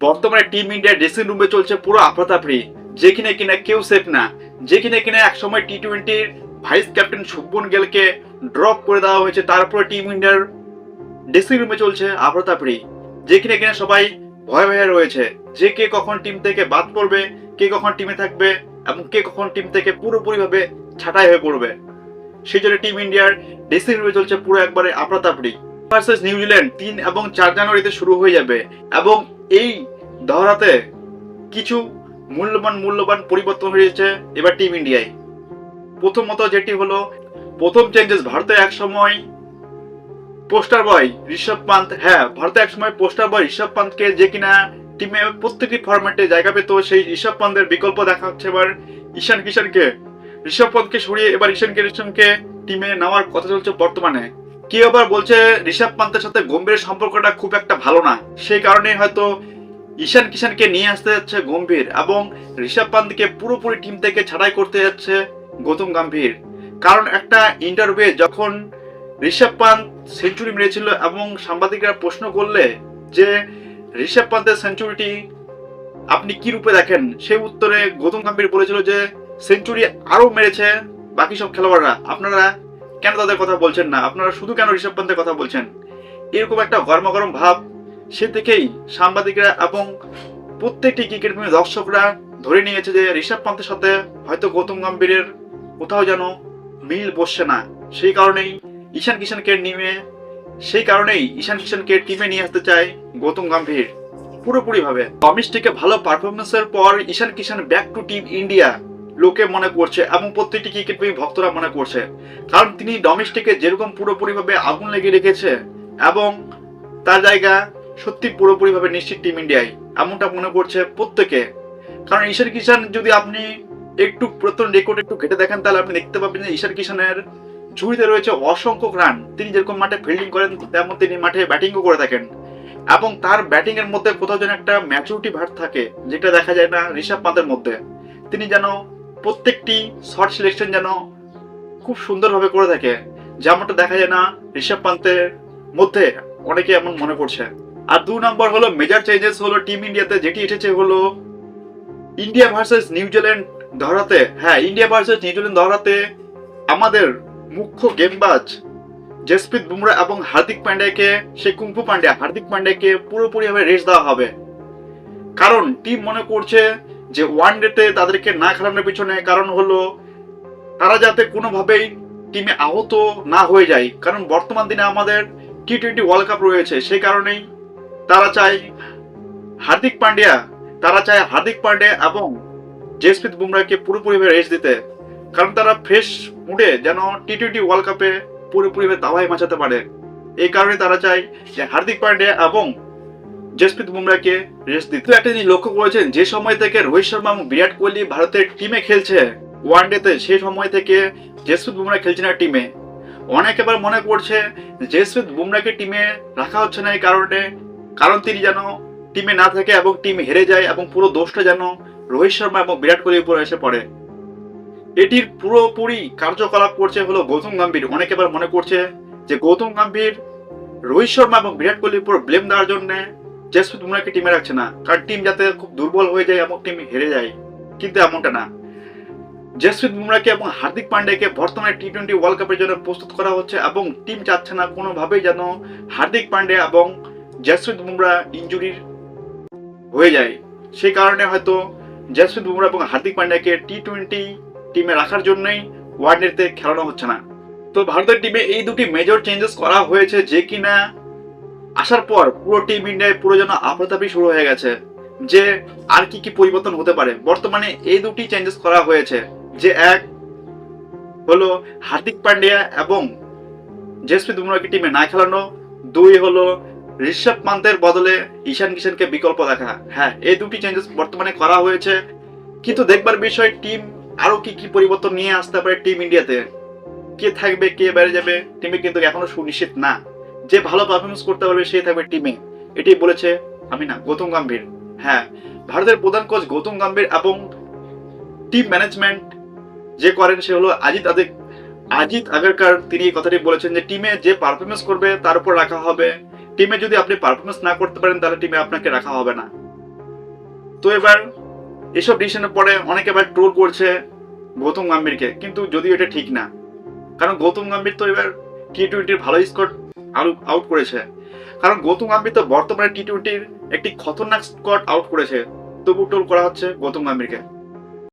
বর্তমানে টিম ইন্ডিয়ার ড্রেসিং রুমে চলছে পুরো আফরাতাফরি যেখানে কিনা কেউ সেফ না। যেখানে কিনা একসময় টি টোয়েন্টির ভাইস ক্যাপ্টেন শুভমন গেলকে ড্রপ করে দেওয়া হয়েছে। তারপরে টিম ইন্ডিয়ার ড্রেসিং রুমে চলছে আফরাতাফরি যেখানে কিনা সবাই ভয়ে ভয়ে রয়েছে। যে কে কখন টিম থেকে বাদ পড়বে, কে কখন টিমে থাকবে এবং কে কখন টিম থেকে পুরোপুরিভাবে ছাঁটাই হয়ে পড়বে। সেই জন্য টিম ইন্ডিয়ার ড্রেসিং রুমে চলছে পুরো একবারে আফরাতাফরি ভার্সেস নিউজিল্যান্ড তিন এবং চার জানুয়ারিতে শুরু হয়ে যাবে। এবং এই দহরাতে কিছু মূল্যবান মূল্যবান পরিবর্তন হয়েছে এবার টিম ইন্ডিয়ায় প্রথমত যেটি হলো, প্রথম চেঞ্জেস ভারতে এক সময় পোস্টার বয় ঋষভ পান্ত হ্যাঁ ভারতে এক সময় পোস্টার বয় ঋষভ পান্তকে যে কিনা টিমে প্রত্যেকটি ফরম্যাটে জায়গা পেত, সেই ঋষভ পান্তের বিকল্প দেখা হচ্ছে এবার ঈশান কিষানকে ঋষভ পন্তকে সরিয়ে এবার ঈশান কিষানকে টিমে নেওয়ার কথা চলছে বর্তমানে। কেউ আবার বলছে ঋষভ পান্তের সাথে গম্ভীরের সম্পর্কটা খুব একটা ভালো না, সেই কারণে হয়তো ঈশান কিষানকে নিয়ে আসতে যাচ্ছে গম্ভীর এবং ঋষভ পান্তকে পুরোপুরি টিম থেকে ছাড়াই করতে যাচ্ছে গৌতম গম্ভীর। কারণ একটা ইন্টারভিউ যখন ঋষভ পান্ত সেঞ্চুরি মেরেছিল এবং সাংবাদিকরা প্রশ্ন করলে যে ঋষভ পান্তের সেঞ্চুরিটি আপনি কি রূপে দেখেন? সেই উত্তরে গৌতম গম্ভীর বলেছিল যে সেঞ্চুরি আরও মেরেছে বাকি সব খেলোয়াড়রা। আপনারা কেন তাদের কথা বলছেন না? আপনারা শুধু কেন ঋষভ পান্তের কথা বলছেন? এরকম একটা গরমাগরম ভাব সে থেকেই সাংবাদিকরা এবং প্রত্যেকটি ক্রিকেট প্রেমী দর্শকরা ধরে নিয়েছে যে ঋষভ পান্তের সাথে হয়তো গৌতম গম্ভীরের কোথাও যেন মিল বসছে না। সেই কারণেই ঈশান কিষানকে নিয়ে সেই কারণেই ঈশান কিষানকে টিমে নিয়ে আসতে চায় গৌতম গম্ভীর। পুরোপুরি ভাবে ডোমেস্টিকে ভালো পারফরমেন্সের পর Ishan Kishan back to team India লোকে মনে করছে এবং প্রত্যেকটি ক্রিকেট প্রেমী ভক্তরা মনে করছে। কারণ তিনি ডোমেস্টিকে যেরকম পুরোপুরিভাবে আগুন লেগে রেখেছে এবং তার জায়গা সত্যি পুরোপুরিভাবে নিশ্চিত টিম ইন্ডিয়ায় এমনটা মনে করছে প্রত্যেকে। কারণ ঈশান কিষান যদি আপনি একটু প্রথম রেকর্ড একটু ঘেটে দেখেন, তাহলে আপনি দেখতে পাবেন যে ঈশান কিষানের ঝুড়িতে রয়েছে অসংখ্য রান তিনি যেরকম মাঠে ফিল্ডিং করেন, তেমন তিনি মাঠে ব্যাটিংও করে থাকেন। এবং তার ব্যাটিং এর মধ্যে কোথাও যেন একটা ম্যাচুরিটি ভাট থাকে, যেটা দেখা যায় না ঋষভ পান্তের মধ্যে। তিনি যেন প্রত্যেকটি শর্ট সিলেকশন যেন খুব সুন্দরভাবে করে থাকে। যেমনটা দেখা যায় না ঋষভ পান্তের মধ্যে, অনেকে এমন মনে করছে। আর দু নম্বর হলো মেজর চেঞ্জেস হলো টিম ইন্ডিয়াতে যেটি এসেছে হলো ইন্ডিয়া ভার্সেস নিউজিল্যান্ড ধরাতে। হ্যাঁ ইন্ডিয়া ভার্সেস নিউজিল্যান্ড ধরাতে আমাদের মুখ্য গেমবাজ জসপ্রীত বুমরা এবং হার্দিক পান্ডেকে সে কুম্ফু পান্ড্যা হার্দিক পান্ডেকে পুরোপুরিভাবে রেস্ট দেওয়া হবে। কারণ টিম মনে করছে যে ওয়ান ডেতে তাদেরকে না খেলানোর পিছনে কারণ হলো তারা যাতে কোনোভাবেই টিমে আহত না হয়ে যায়। কারণ বর্তমান দিনে আমাদের টি টোয়েন্টি ওয়ার্ল্ড কাপ রয়েছে, সেই কারণেই তারা চায় হার্দিক পান্ডিয়া, তারা চায় হার্দিক পান্ডিয়া এবং জসপ্রীত বুমরাকে পুরোপুরিভাবে রেস্ট দিতে। কারণ তারা ফ্রেশ মুডে যেন টি টোয়েন্টি ওয়ার্ল্ড কাপে পুরোপুরিভাবে দাবাই মাচাতে পারে। এই কারণে তারা চায় যে হার্দিক পান্ডিয়া এবং জসপ্রীত বুমরাকে রেস্ট দিতে। একটা জিনিস লক্ষ্য করেছেন, যে সময় থেকে রোহিত শর্মা এবং বিরাট কোহলি ভারতের টিমে খেলছে ওয়ান ডেতে সেই সময় থেকে জসপ্রীত বুমরা খেলছে না টিমে অনেক এবার মনে করছে জসপ্রীত বুমরাকে টিমে রাখা হচ্ছে না এই কারণে কারণ তিনি যেন টিমে না থাকে এবং টিম হেরে যায় এবং পুরো দোষটা যেন রোহিত শর্মা এবং বিরাট কোহলির উপর এসে পড়ে। এটির পুরোপুরি কার্যকলাপ করছে হলো গৌতম গম্ভীর। অনেকে এবার মনে করছে যে গৌতম গম্ভীর রোহিত শর্মা এবং বিরাট কোহলির উপর ব্লেম দেওয়ার জন্য জসপ্রীত বুমরাকে টিমে রাখছে না। কারণ টিম যাতে খুব দুর্বল হয়ে যায় এবং টিম হেরে যায়, কিন্তু এমনটা না। জসপ্রীত বুমরাকে এবং হার্দিক পান্ডেকে বর্তমানে টি টোয়েন্টি ওয়ার্ল্ড কাপের জন্য প্রস্তুত করা হচ্ছে এবং টিম চাচ্ছে না কোনোভাবেই যেন হার্দিক পান্ডে এবং জসপ্রীত বুমরা ইঞ্জুরির হয়ে যায়। সেই কারণে হয়তো জসপ্রীত বুমরা এবং হার্দিক পান্ড্যাকে টি টোয়েন্টি টিমে রাখার জন্যই ওয়ানডেতে খেলানো হচ্ছে না। তো ভারতের টিমে এই দুটি মেজর চেঞ্জেস করা হয়েছে যে কিনা আসার পর পুরো টিম ইন্ডিয়ায় পুরো যেন আফরাতাফি শুরু হয়ে গেছে, যে আর কি কি পরিবর্তন হতে পারে। বর্তমানে এই দুটি চেঞ্জেস করা হয়েছে, যে এক হলো হার্দিক পান্ডিয়া এবং জসপ্রীত বুমরাকে টিমে না খেলানো, দুই হলো ঋষভ পান্তের বদলে ঈশান কিষানকে বিকল্প দেখা। হ্যাঁ এই দুটি চেঞ্জেস বর্তমানে করা হয়েছে। কিন্তু দেখবার বিষয় টিম আরও কি কি পরিবর্তন নিয়ে আসতে পারে টিম ইন্ডিয়াতে কে থাকবে, কে বাইরে যাবে টিমে কিন্তু এখনও সুনিশ্চিত না। যে ভালো পারফরমেন্স করতে পারবে, সে থাকবে টিমে এটি বলেছে আমি না গৌতম গম্ভীর। হ্যাঁ ভারতের প্রধান কোচ গৌতম গম্ভীর এবং টিম ম্যানেজমেন্ট যে করেন, সে হলো আজিত আদিক। আজিত আগরকার তিনি এই কথাটি বলেছেন যে টিমে যে পারফরমেন্স করবে, তার উপর রাখা হবে। টিমে যদি আপনি পারফরমেন্স না করতে পারেন, তাহলে টিমে আপনাকে রাখা হবে না। তো এবার এসব ডিসিশনের পরে অনেকে এবার ট্রোল করছে গৌতম গম্ভীরকে, কিন্তু যদিও এটা ঠিক না। কারণ গৌতম গম্ভীর তো এবার টি টোয়েন্টির ভালো স্কোর আউট করেছে। কারণ গৌতম গম্ভীর তো বর্তমানে টি টোয়েন্টির একটি খতরনাক স্কট আউট করেছে। তবু টোল করা হচ্ছে গৌতম গম্ভীরকে।